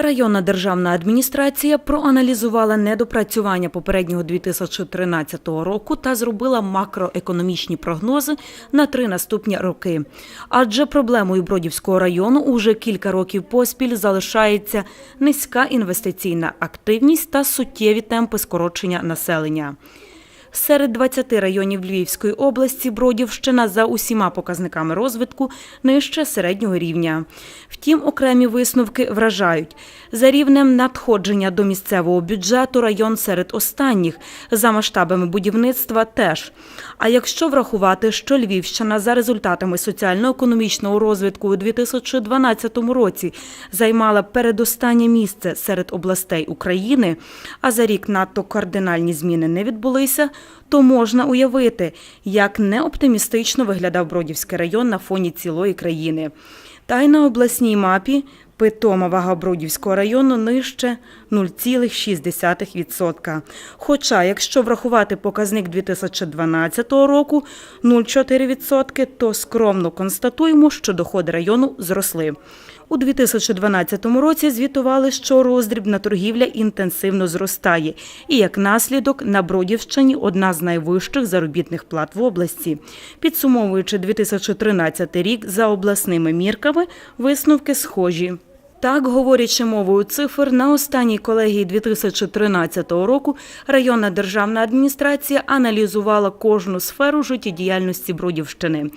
Районна державна адміністрація проаналізувала недопрацювання попереднього 2013 року та зробила макроекономічні прогнози на три наступні роки. Адже проблемою Бродівського району уже кілька років поспіль залишається низька інвестиційна активність та суттєві темпи скорочення населення. Серед 20 районів Львівської області Бродівщина за усіма показниками розвитку нижче середнього рівня. Втім, окремі висновки вражають. За рівнем надходження до місцевого бюджету район серед останніх, за масштабами будівництва теж. А якщо врахувати, що Львівщина за результатами соціально-економічного розвитку у 2012 році займала передостаннє місце серед областей України, а за рік надто кардинальні зміни не відбулися, то можна уявити, як неоптимістично виглядав Бродівський район на фоні цілої країни. Та й на обласній мапі питома вага Бродівського району нижче 0,6%. Хоча, якщо врахувати показник 2012 року 0,4%, то скромно констатуємо, що доходи району зросли. У 2012 році звітували, що роздрібна торгівля інтенсивно зростає, і як наслідок на Бродівщині одна з найвищих заробітних плат в області. Підсумовуючи 2013 рік за обласними мірками, висновки схожі. Так, говорячи мовою цифр, на останній колегії 2013 року районна державна адміністрація аналізувала кожну сферу життєдіяльності Бродівщини.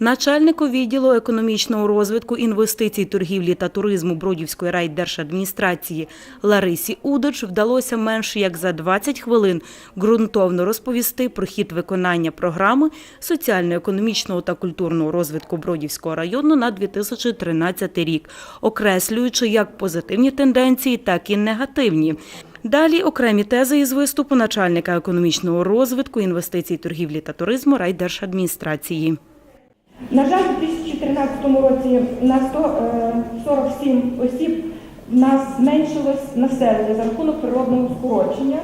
Начальнику відділу економічного розвитку, інвестицій, торгівлі та туризму Бродівської райдержадміністрації Ларисі Удоч вдалося менш як за 20 хвилин ґрунтовно розповісти про хід виконання програми соціально-економічного та культурного розвитку Бродівського району на 2013 рік, окреслюючи як позитивні тенденції, так і негативні. Далі окремі тези із виступу начальника економічного розвитку, інвестицій, торгівлі та туризму райдержадміністрації. На жаль, у 2013 році на 147 осіб в нас зменшилось населення за рахунок природного скорочення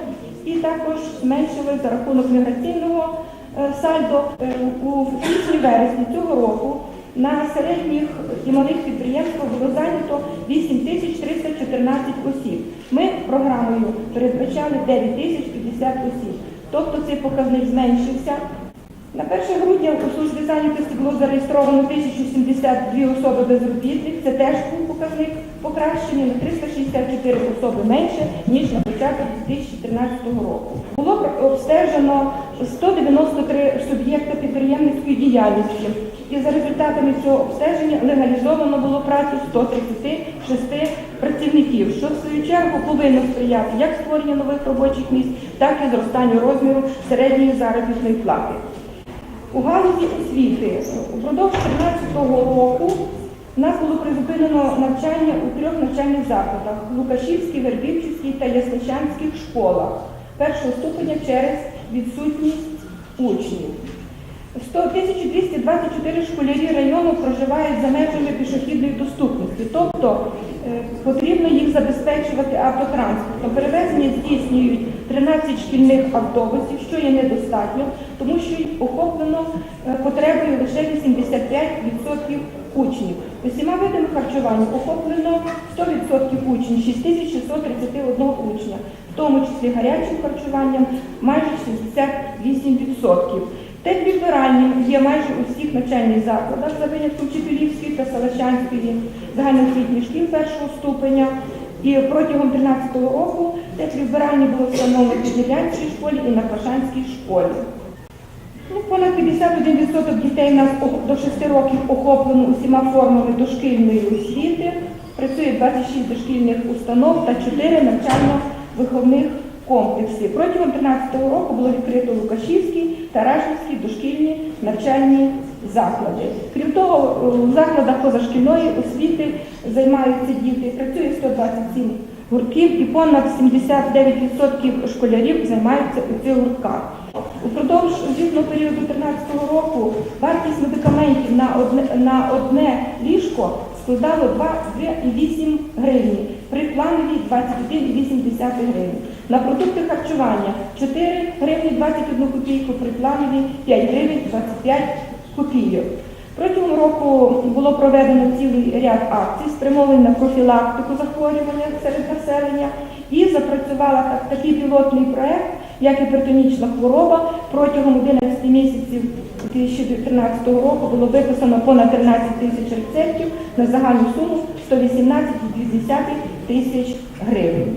і також зменшилось за рахунок міграційного е, сальдо. Е, У січні-вересні цього року на середніх і малих підприємствах було зайнято 8314 осіб. Ми програмою передбачали 9050 осіб. Тобто цей показник зменшився. На 1 грудня у службі зайнятості було зареєстровано 1072 особи безробітних. Це теж був показник покращення на 364 особи менше, ніж на початок 2013 року. Було обстежено 193 суб'єкти підприємницької діяльності. І за результатами цього обстеження легалізовано було працю 136 працівників, що в свою чергу повинно сприяти як створенню нових робочих місць, так і зростанню розміру середньої заробітної плати. У галузі освіти упродовж 2014 року в нас було призупинено навчання у трьох навчальних закладах Лукашівській, Вербівчівській та Ясничанських школах першого ступеня через відсутність учнів. 100 1224 школярі району проживають за межами пішохідної доступності, тобто е, потрібно їх забезпечувати автотранспортом. Перевезення здійснюють 13 шкільних автобусів, що є недостатньо, тому що охоплено е, потребою лише 85% учнів. Усіма видами харчування охоплено 100% учнів, 6631 учня, в тому числі гарячим харчуванням майже 68%. Теплі вбиральні є майже у всіх навчальних закладах, за винятком Чепілівської та Салащанської загальноосвітніх шкіл першого ступеня. І протягом 2013 року теплі вбиральні було встановлено в Піднебянській школі і на Квашанській школі. Ну, понад 51% дітей нас до 6 років охоплено усіма формами дошкільної освіти. Працює 26 дошкільних установ та 4 навчально-виховних комплекси. Протягом 2013 року було відкрито Лукашівський та Рашівський дошкільні навчальні заклади. Крім того, у закладах позашкільної освіти займаються діти. Працює 127 гуртків і понад 79% школярів займаються у цих гуртках. Упродовж звітного періоду 2013 року вартість медикаментів на одне, на одне ліжко складало 2,8 гривні, при плановій 21,8 гривень. На продукти харчування 4 гривні 21 копійку, при плановій 5 гривень 25 копійок. Протягом року було проведено цілий ряд акцій, спрямованих на профілактику захворювання серед населення, і запрацювала так- такий пілотний проект, як гіпертонічна хвороба. Протягом 11 місяців 2013 року було виписано понад 13 тисяч рецептів на загальну суму 118,2 тисяч гривень.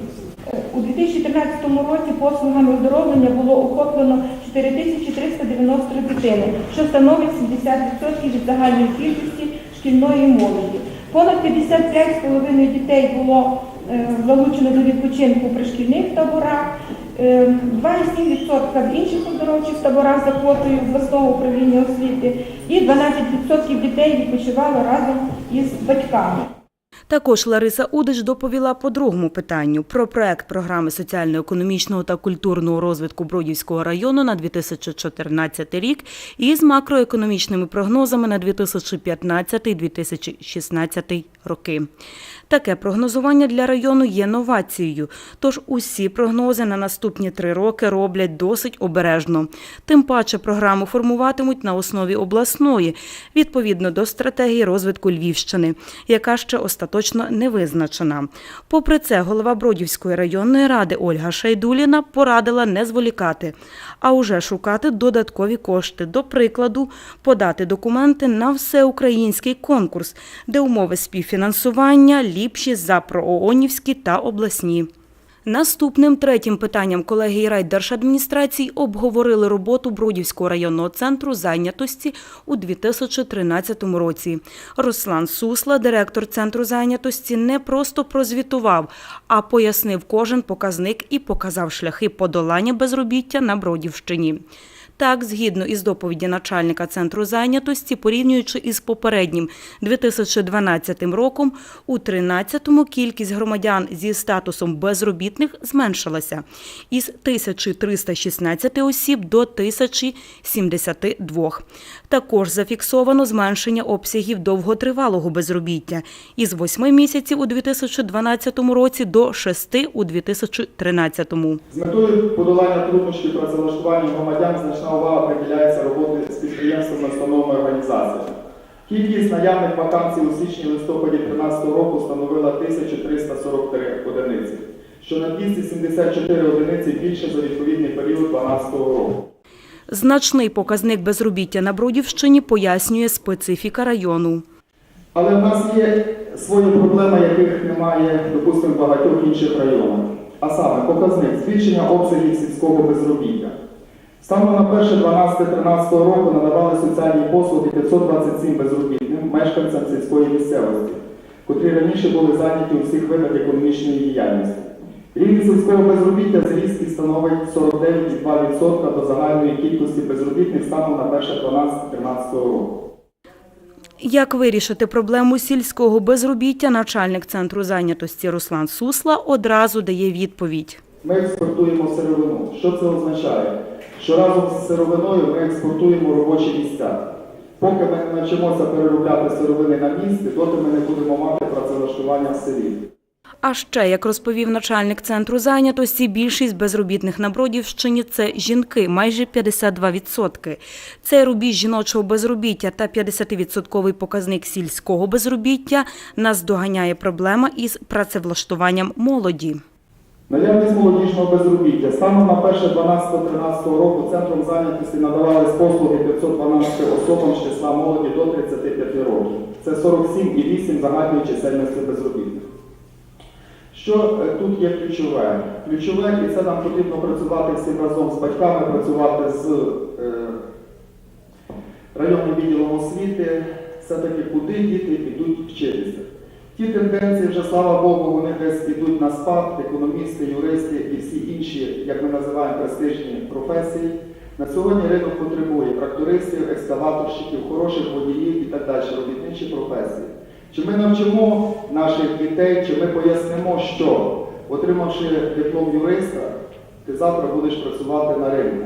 У 2013 році послугами оздоровлення було охоплено 4393 дитини, що становить 70% від загальної кількості шкільної молоді. Понад 55,5 дітей було е, залучено до відпочинку при шкільних таборах, 2,7% в інших оздоровчих таборах за квотою обласного управління освіти і 12% дітей відпочивало разом із батьками. Також Лариса Удич доповіла по другому питанню про проект програми соціально-економічного та культурного розвитку Бродівського району на 2014 рік із макроекономічними прогнозами на 2015-2016 роки. Таке прогнозування для району є новацією, тож усі прогнози на наступні три роки роблять досить обережно. Тим паче програму формуватимуть на основі обласної, відповідно до стратегії розвитку Львівщини, яка ще остаточно не визначена. Попри це, голова Бродівської районної ради Ольга Шайдуліна порадила не зволікати, а уже шукати додаткові кошти. До прикладу, подати документи на всеукраїнський конкурс, де умови співфінансування ліпші за прооонівські та обласні. Наступним третім питанням колегії райдержадміністрацій обговорили роботу Бродівського районного центру зайнятості у 2013 році. Руслан Сусла, директор центру зайнятості, не просто прозвітував, а пояснив кожен показник і показав шляхи подолання безробіття на Бродівщині. Так, згідно із доповіді начальника центру зайнятості, порівнюючи із попереднім 2012 роком, у 13-му кількість громадян зі статусом безробітних зменшилася із 1316 осіб до 1072. Також зафіксовано зменшення обсягів довготривалого безробіття із 8 місяців у 2012 році до 6 у 2013. З метою подолання труднощів працевлаштування громадян значна увага приділяється роботи з підприємствами, установами організаціями. Кількість наявних вакансій у січні-листопаді 2013 року становила 1343 одиниці, що на 274 одиниці більше за відповідний період 2012 року. Значний показник безробіття на Бродівщині пояснює специфіка району. Але в нас є свої проблеми, яких немає, допустимо, в багатьох інших районах. А саме показник збільшення обсягів сільського безробіття. Станом на 1.12.13 року надавали соціальні послуги 527 безробітним мешканцям сільської місцевості, котрі раніше були зайняті у всіх видах економічної діяльності. Рівень сільського безробіття зріс і становить 49,2% до загальної кількості безробітних станом на 1.12.13 року. Як вирішити проблему сільського безробіття, начальник центру зайнятості Руслан Сусла одразу дає відповідь. Ми експортуємо сировину. Що це означає? Що разом з сировиною ми експортуємо робочі місця. Поки ми не навчимося переробляти сировини на місці, доти ми не будемо мати працевлаштування в селі. А ще, як розповів начальник центру зайнятості, більшість безробітних на Бродівщині – це жінки, майже 52%. Цей рубіж жіночого безробіття та 50-відсотковий показник сільського безробіття нас доганяє проблема із працевлаштуванням молоді. Наявність молодіжного безробіття. Станом на 1.12.13 року центром зайнятості надавались послуги 512 особам з числа молоді до 35 років. Це 47,8 загальної чисельності безробітних. Що е, тут є ключове? Ключове, і це нам потрібно працювати всім разом з батьками, працювати з е, районним відділом освіти, все-таки куди діти підуть вчитися. Ті тенденції вже, слава Богу, вони десь підуть на спад, економісти, юристи і всі інші, як ми називаємо, престижні професії. На сьогодні ринок потребує трактористів, екскаваторщиків, хороших водіїв і так далі, робітничі професії. Чи ми навчимо наших дітей, чи ми пояснимо, що, отримавши диплом юриста, ти завтра будеш працювати на ринку.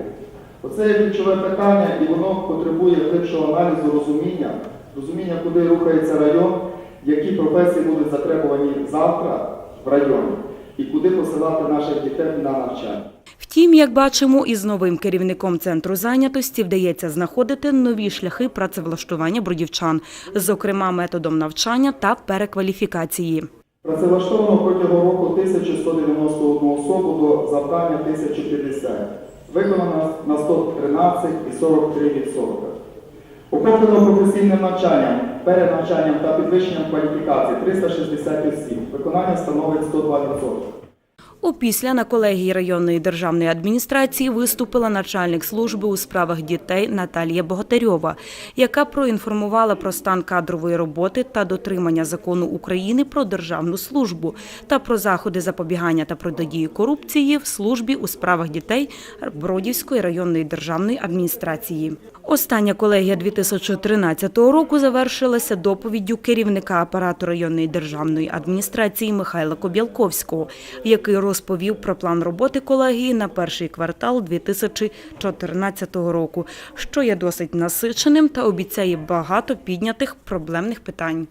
Оце є ключове питання, і воно потребує глибшого аналізу розуміння, розуміння, куди рухається район, які професії будуть затребувані завтра в районі. і куди посилати наших дітей на навчання. Втім, як бачимо, із новим керівником центру зайнятості вдається знаходити нові шляхи працевлаштування бродівчан, зокрема методом навчання та перекваліфікації. Працевлаштовано протягом року 1191 особу до завдання 1050. Виконано на 113,43%. Охоплено професійним навчанням, перенавчанням та підвищенням кваліфікації 360 осіб. Виконання становить 102%. Опісля на колегії районної державної адміністрації виступила начальник служби у справах дітей Наталія Богатарьова, яка проінформувала про стан кадрової роботи та дотримання закону України про державну службу та про заходи запобігання та протидії корупції в службі у справах дітей Бродівської районної державної адміністрації. Остання колегія 2013 року завершилася доповіддю керівника апарату районної державної адміністрації Михайла Кобілковського, який розповів про план роботи колегії на перший квартал 2014 року, що є досить насиченим та обіцяє багато піднятих проблемних питань.